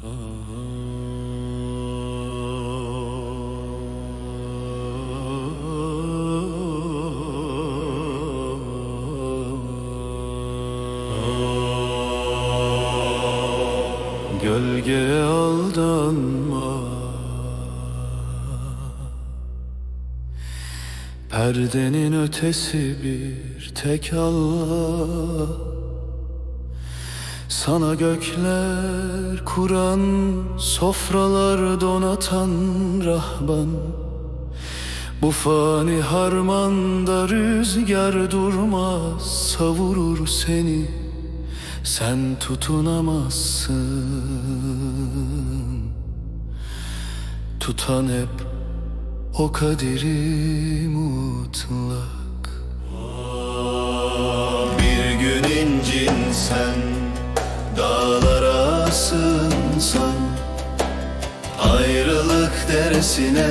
Gölgeye aldanma. Perdenin ötesi bir tek Allah Sana gökler kuran Sofralar donatan Rahman Bu fani harmanda rüzgar durmaz Savurur seni. Sen tutunamazsın. Tutan hep o kaderi mutlak. Bir gün incinsen Dağlara Dersine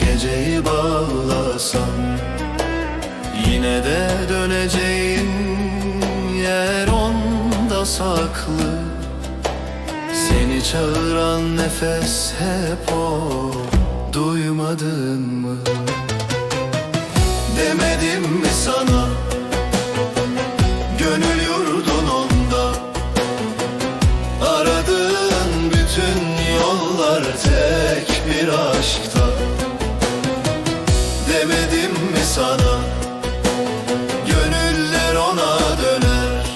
Geceyi bağlasan Yine de döneceğin yer onda saklı. Seni çağıran nefes hep o Duymadın mı? Demedim mi sana yollar tek bir aşkta Demedim mi sana? Gönüller ona döner.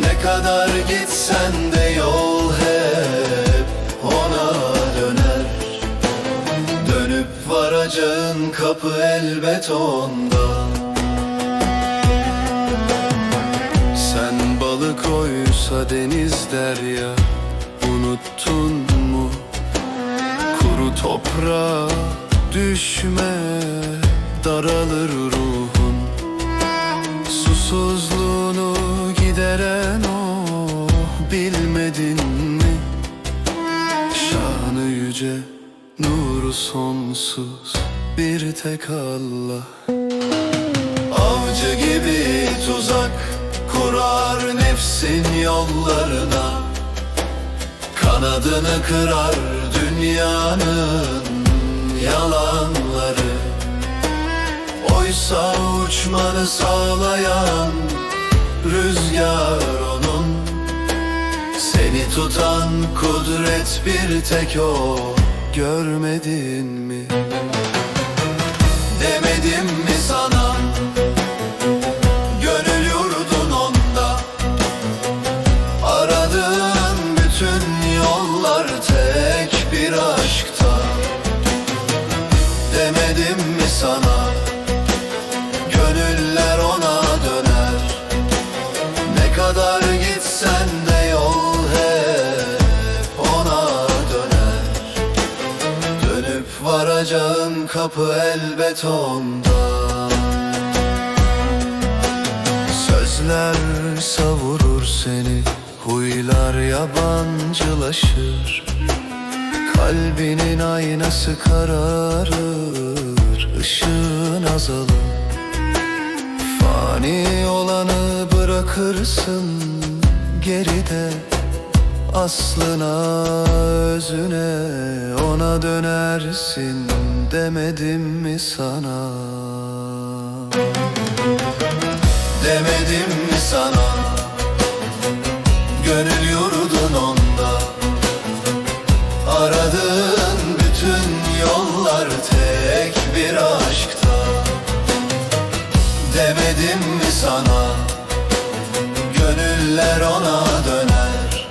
Ne kadar gitsen de yol hep ona döner. Dönüp varacağın kapı elbet ondan Sen balık oysa deniz derya Unuttun toprağa düşme Daralır ruhun. Susuzluğunu gideren o Bilmedin mi? Şanı yüce, nuru sonsuz Bir tek Allah. Avcı gibi tuzak kurar nefsin yollarına Kanadını kırar dünyanın yalanları Oysa uçmanı sağlayan rüzgar onun Seni tutan kudret bir tek o Görmedin mi? Demedim mi sana? Demedim mi sana? Gönüller ona döner. Ne kadar gitsen de yol hep ona döner. Dönüp varacağın kapı elbet onda. Sözler savurur seni Huylar yabancılaşır Kalbinin aynası kararır Işığın azalır. Fani olanı bırakırsın geride Aslına özüne ona dönersin demedim mi sana? Demedim mi sana Gönüller ona döner.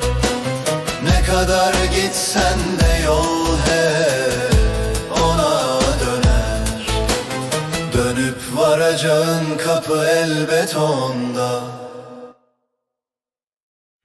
Ne kadar gitsen de yol hep ona döner. Dönüp varacağın kapı elbet onda